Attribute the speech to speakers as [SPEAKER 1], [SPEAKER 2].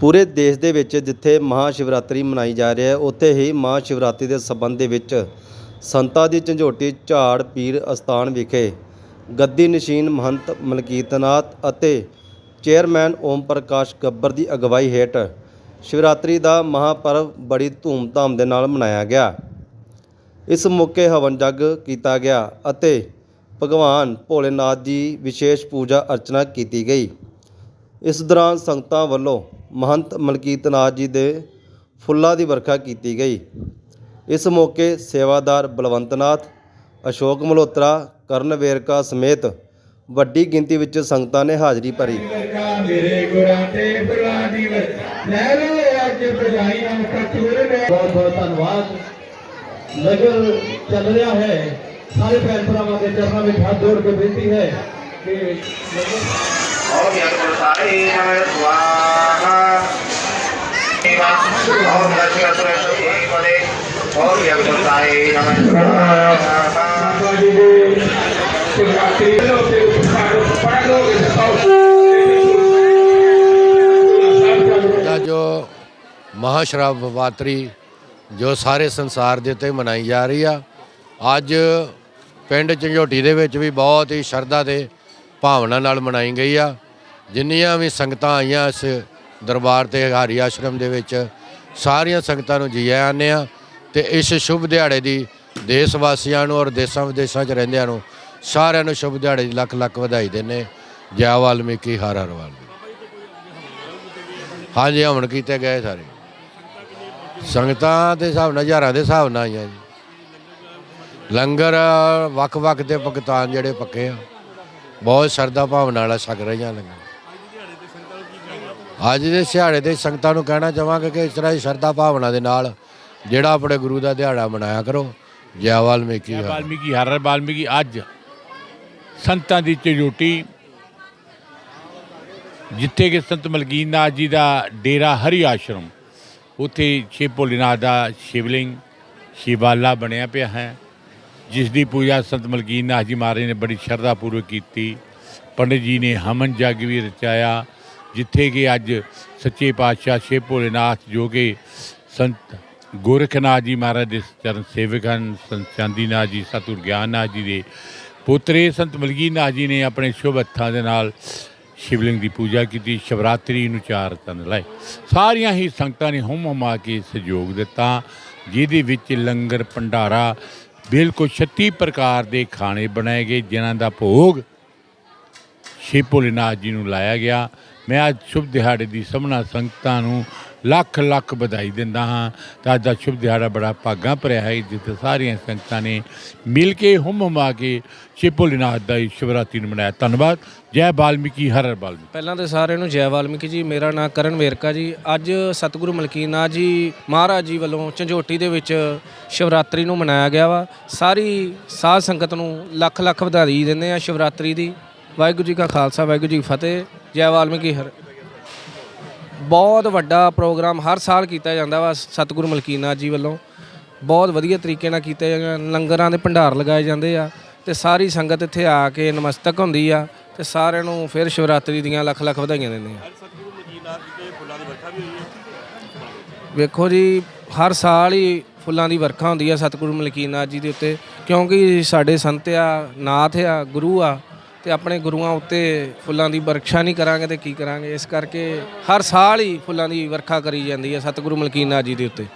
[SPEAKER 1] ਪੂਰੇ ਦੇਸ਼ ਦੇ ਵਿੱਚ ਜਿੱਥੇ ਮਹਾ ਸ਼ਿਵਰਾਤਰੀ ਮਨਾਈ ਜਾ ਰਹੀ ਹੈ, ਉੱਥੇ ਹੀ ਮਹਾ ਸ਼ਿਵਰਾਤਰੀ ਦੇ ਸਬੰਧ ਦੇ ਵਿੱਚ ਸੰਤਾਂ ਦੀ ਝੰਜੋਟੀ ਝਾੜ ਪੀਰ ਅਸਥਾਨ ਵਿਖੇ ਗੱਦੀ ਨਸ਼ੀਨ ਮਹੰਤ ਮਲਕੀਤਨਾਥ ਅਤੇ ਚੇਅਰਮੈਨ ਓਮ ਪ੍ਰਕਾਸ਼ ਗੱਬਰ ਦੀ ਅਗਵਾਈ ਹੇਠ ਸ਼ਿਵਰਾਤਰੀ ਦਾ ਮਹਾਪਰਵ ਬੜੀ ਧੂਮਧਾਮ ਦੇ ਨਾਲ ਮਨਾਇਆ ਗਿਆ। ਇਸ ਮੌਕੇ ਹਵਨ ਜਗ ਕੀਤਾ ਗਿਆ ਅਤੇ ਭਗਵਾਨ ਭੋਲੇਨਾਥ ਦੀ ਵਿਸ਼ੇਸ਼ ਪੂਜਾ ਅਰਚਨਾ ਕੀਤੀ ਗਈ। ਇਸ ਦੌਰਾਨ ਸੰਗਤਾਂ ਵੱਲੋਂ ਮਹੰਤ ਮਲਕੀਤਨਾਥ ਜੀ ਦੇ ਫੁੱਲਾਂ ਦੀ ਵਰਖਾ ਕੀਤੀ ਗਈ। ਇਸ ਮੌਕੇ ਸੇਵਾਦਾਰ ਬਲਵੰਤ ਨਾਥ ਅਸ਼ੋਕ ਮਲਹੋਤਰਾ, ਕਰਨ ਵੇਰਕਾ ਸਮੇਤ ਵੱਡੀ ਗਿਣਤੀ ਵਿੱਚ ਸੰਗਤਾਂ ਨੇ ਹਾਜ਼ਰੀ ਭਰੀ।
[SPEAKER 2] ਮੇਰੇ ਗੁਰਾਂ ਤੇ ਫੁੱਲਾਂ ਦੀ ਲੈ ਲੋ ਅੱਜ ਬਜਾਈਆਂ ਕਤੂਰ ਨੇ
[SPEAKER 3] ਬਹੁਤ ਬਹੁਤ ਧੰਨਵਾਦ। ਲੰਗਰ ਚੱਲ ਰਿਹਾ ਹੈ ਸਾਰੇ ਭੈਣ ਭਰਾਵਾਂ ਦੇ ਚਰਨਾਂ ਵਿੱਚ ਹੱਥ ਜੋੜ ਕੇ ਬੇਨਤੀ ਹੈ ਕਿ
[SPEAKER 4] ओम यज्ञसाय नमः स्वाहा ओम लक्ष्मीपदे ओम यज्ञसाय नमः स्वाहा
[SPEAKER 2] ਬਾਬਾ ਜੀ ਦੇ ਸ਼ਿਵਰਾਤਰੀ ਦੇ ਉੱਤੇ ਪੜ ਪੜ ਲੋਗੇ ਸਤਾਓ
[SPEAKER 5] ਦਾ ਜੋ ਮਹਾਸ਼ਿਵਰਾਤਰੀ ਜੋ ਸਾਰੇ ਸੰਸਾਰ ਦੇ ਉੱਤੇ ਮਨਾਈ ਜਾ ਰਹੀ ਆ ਅੱਜ ਪਿੰਡ ਝੰਜੋਟੀ ਦੇ ਵਿੱਚ ਵੀ ਬਹੁਤ ਹੀ ਸ਼ਰਧਾ ਤੇ ਭਾਵਨਾ ਨਾਲ ਮਨਾਈ ਗਈ ਆ। ਜਿੰਨੀਆਂ ਵੀ ਸੰਗਤਾਂ ਆਈਆਂ ਇਸ ਦਰਬਾਰ ਤੇ ਹਰੀ ਆਸ਼ਰਮ ਦੇ ਵਿੱਚ, ਸਾਰੀਆਂ ਸੰਗਤਾਂ ਨੂੰ ਜੀ ਆਇਆਂ ਨੇ ਆ ਤੇ ਇਸ ਸ਼ੁਭ ਦਿਹਾੜੇ ਦੀ ਦੇਸ਼ ਵਾਸੀਆਂ ਨੂੰ ਔਰ ਦੇਸ਼ਾਂ ਵਿਦੇਸ਼ਾਂ 'ਚ ਰਹਿੰਦਿਆਂ ਨੂੰ ਸਾਰਿਆਂ ਨੂੰ ਸ਼ੁਭ ਦਿਹਾੜੇ ਦੀ ਲੱਖ ਲੱਖ ਵਧਾਈ ਦਿੰਦੇ ਜੈ ਵਾਲਮੀਕੀ, ਹਰ ਹਰ ਵਾਲਮੀਕੀ। ਹਾਂਜੀ, ਹਵਨ ਕੀਤੇ ਗਏ ਸਾਰੇ। ਸੰਗਤਾਂ ਦੇ ਹਿਸਾਬ ਨਾਲ, ਹਜ਼ਾਰਾਂ ਦੇ ਹਿਸਾਬ ਨਾਲ ਆਈਆਂ ਜੀ। ਲੰਗਰ ਵੱਖ-ਵੱਖ ਦੇ ਭਗਤਾਨ ਜਿਹੜੇ ਪੱਕੇ ਆ। ਬਹੁਤ ਸ਼ਰਧਾ ਭਾਵਨਾ ਨਾਲ ਛਕ ਰਹੀਆਂ ਲੰਗਰ ਅੱਜ ਦੇ ਸਿਹਾੜੇ ਦੇ ਸੰਗਤਾਂ ਨੂੰ ਕਹਿਣਾ ਚਾਹਾਂਗੇ ਕਿ ਇਸ ਤਰ੍ਹਾਂ ਹੀ ਸ਼ਰਧਾ ਭਾਵਨਾ ਦੇ ਨਾਲ ਜਿਹੜਾ ਆਪਣੇ ਗੁਰੂ ਦਾ ਦਿਹਾੜਾ ਮਨਾਇਆ ਕਰੋ। ਜੈ ਵਾਲਮੀਕੀ ਹਰ।
[SPEAKER 6] ਵਾਲਮੀਕੀ ਹਰ ਵਾਲਮੀਕੀ ਅੱਜ ਸੰਤਾਂ ਦੀ ਝੰਜੋਟੀ ਜਿੱਥੇ ਕਿ ਸੰਤ ਮਲਕੀਨਾਥ ਜੀ ਦਾ ਡੇਰਾ ਹਰੀ ਆਸ਼ਰਮ ਉੱਥੇ ਸ਼ਿਵ ਭੋਲੇਨਾਥ ਦਾ ਸ਼ਿਵਲਿੰਗ ਸ਼ਿਵਾਲਾ ਬਣਿਆ ਪਿਆ ਹੈ। ਜਿਸ ਦੀ ਪੂਜਾ ਸੰਤ ਮਲਕੀਨਾਥ ਜੀ ਮਹਾਰਾਜ ਨੇ ਬੜੀ ਸ਼ਰਧਾ ਪੂਰਵਕ ਕੀਤੀ। ਪੰਡਿਤ ਜੀ ਨੇ ਹਮਨ ਜਗ ਵੀ ਰਚਾਇਆ, ਜਿੱਥੇ ਕਿ ਅੱਜ ਸੱਚੇ ਪਾਤਸ਼ਾਹ ਸ਼ਿਵ ਭੋਲੇਨਾਥ ਜੋ ਕਿ ਸੰਤ ਗੋਰਖਨਾਥ ਜੀ ਮਹਾਰਾਜ ਦੇ ਚਰਨ ਸੇਵਕ ਹਨ, ਸੰਤ ਚਾਂਦੀਨਾਥ ਜੀ, ਸਤਿਗੁਰ ਗਿਆਨਨਾਥ ਜੀ ਦੇ ਪੁੱਤਰੇ। ਸੰਤ ਮਲਕੀਨਾਥ ਜੀ ਨੇ ਆਪਣੇ ਸ਼ੁਭ ਹੱਥਾਂ ਦੇ ਨਾਲ ਸ਼ਿਵਲਿੰਗ ਦੀ ਪੂਜਾ ਕੀਤੀ, ਸ਼ਿਵਰਾਤਰੀ ਨੂੰ ਚਾਰ ਚੰਦ ਲਾਏ। ਸਾਰੀਆਂ ਹੀ ਸੰਗਤਾਂ ਨੇ ਹੁਮ ਹੁਮਾ ਕੇ ਸਹਿਯੋਗ ਦਿੱਤਾ, ਜਿਹਦੇ ਵਿੱਚ ਲੰਗਰ, ਭੰਡਾਰਾ ਬਿਲਕੁਲ 36 ਪ੍ਰਕਾਰ ਦੇ ਖਾਣੇ ਬਣਾਏ ਗਏ, ਜਿਨ੍ਹਾਂ ਦਾ ਭੋਗ ਸ਼ਿਵ ਭੋਲੇਨਾਥ ਜੀ ਨੂੰ ਲਾਇਆ ਗਿਆ। ਮੈਂ ਅੱਜ ਸ਼ੁਭ ਦਿਹਾੜੇ ਦੀ ਸਭਨਾ ਸੰਗਤਾਂ ਨੂੰ ਲੱਖ ਲੱਖ ਵਧਾਈ ਦਿੰਦਾ ਹਾਂ। ਤਾਂ ਅੱਜ ਦਾ ਸ਼ੁਭ ਦਿਹਾੜਾ ਬੜਾ ਭਾਗਾਂ ਭਰਿਆ ਹੈ। ਜਿੱਥੇ ਸਾਰੀਆਂ ਸੰਗਤਾਂ ਨੇ ਮਿਲ ਕੇ ਹੁਮ ਹੁਮਾ ਕੇ ਸ਼ਿਵ ਭੋਲੇਨਾਥ ਦਾ ਇਹ ਸ਼ਿਵਰਾਤਰੀ ਨੂੰ ਮਨਾਇਆ। ਧੰਨਵਾਦ। ਜੈ ਬਾਲਮੀਕੀ ਹਰ ਹਰ ਬਾਲਮੀਕੀ
[SPEAKER 7] ਪਹਿਲਾਂ ਤੇ ਸਾਰਿਆਂ ਨੂੰ ਜੈ ਵਾਲਮੀਕੀ ਜੀ। ਮੇਰਾ ਨਾਮ ਕਰਨ ਵੇਰਕਾ ਜੀ। ਅੱਜ ਸਤਿਗੁਰੂ ਮਲਕੀਨਾਥ ਜੀ ਮਹਾਰਾਜ ਜੀ ਵੱਲੋਂ ਝੰਜੋਟੀ ਦੇ ਵਿੱਚ ਸ਼ਿਵਰਾਤਰੀ ਨੂੰ ਮਨਾਇਆ ਗਿਆ ਵਾ। ਸਾਰੀ ਸਾਧ ਸੰਗਤ ਨੂੰ ਲੱਖ ਲੱਖ ਵਧਾਈ ਦਿੰਦੇ ਆ ਸ਼ਿਵਰਾਤਰੀ ਦੀ। ਵਾਹਿਗੁਰੂ ਜੀ ਕਾ ਖਾਲਸਾ, ਵਾਹਿਗੁਰੂ ਜੀ ਕੀ ਫਤਿਹ। ਜੈ ਵਾਲਮੀਕੀ, ਹਰ ਬਹੁਤ ਵੱਡਾ ਪ੍ਰੋਗਰਾਮ ਹਰ ਸਾਲ ਕੀਤਾ ਜਾਂਦਾ ਵਾ ਸਤਿਗੁਰੂ ਮਲਕੀਨਾਥ ਜੀ ਵੱਲੋਂ। ਬਹੁਤ ਵਧੀਆ ਤਰੀਕੇ ਨਾਲ ਕੀਤਾ ਜਾਂਦਾ ਲੰਗਰਾਂ ਦੇ ਭੰਡਾਰ ਲਗਾਏ ਜਾਂਦੇ ਆ ਤੇ ਸਾਰੀ ਸੰਗਤ ਇੱਥੇ ਆ ਕੇ ਨਮਸਤਕ ਹੁੰਦੀ ਆ ਤੇ ਸਾਰਿਆਂ ਨੂੰ ਫਿਰ ਸ਼ਿਵਰਾਤਰੀ ਦੀਆਂ ਲੱਖ ਲੱਖ ਵਧਾਈਆਂ ਦਿੰਦੇ ਆ। ਵੇਖੋ ਜੀ, ਹਰ ਸਾਲ ਹੀ ਫੁੱਲਾਂ ਦੀ ਵਰਖਾ ਹੁੰਦੀ ਆ ਸਤਿਗੁਰੂ ਮਲਕੀਨਾਥ ਜੀ ਦੇ ਉੱਤੇ, ਕਿਉਂਕਿ ਸਾਡੇ ਸੰਤ ਆ, ਨਾਥ ਆ, ਗੁਰੂ ਆ ਤੇ ਆਪਣੇ ਗੁਰੂਆਂ ਉੱਤੇ ਫੁੱਲਾਂ ਦੀ ਵਰਖਾ ਨਹੀਂ ਕਰਾਂਗੇ ਤੇ ਕੀ ਕਰਾਂਗੇ? ਇਸ ਕਰਕੇ ਹਰ ਸਾਲ ਹੀ ਫੁੱਲਾਂ ਦੀ ਵਰਖਾ ਕਰੀ ਜਾਂਦੀ ਹੈ ਸਤਿਗੁਰੂ ਮਲਕੀਨਾਥ ਜੀ ਦੇ ਉੱਤੇ।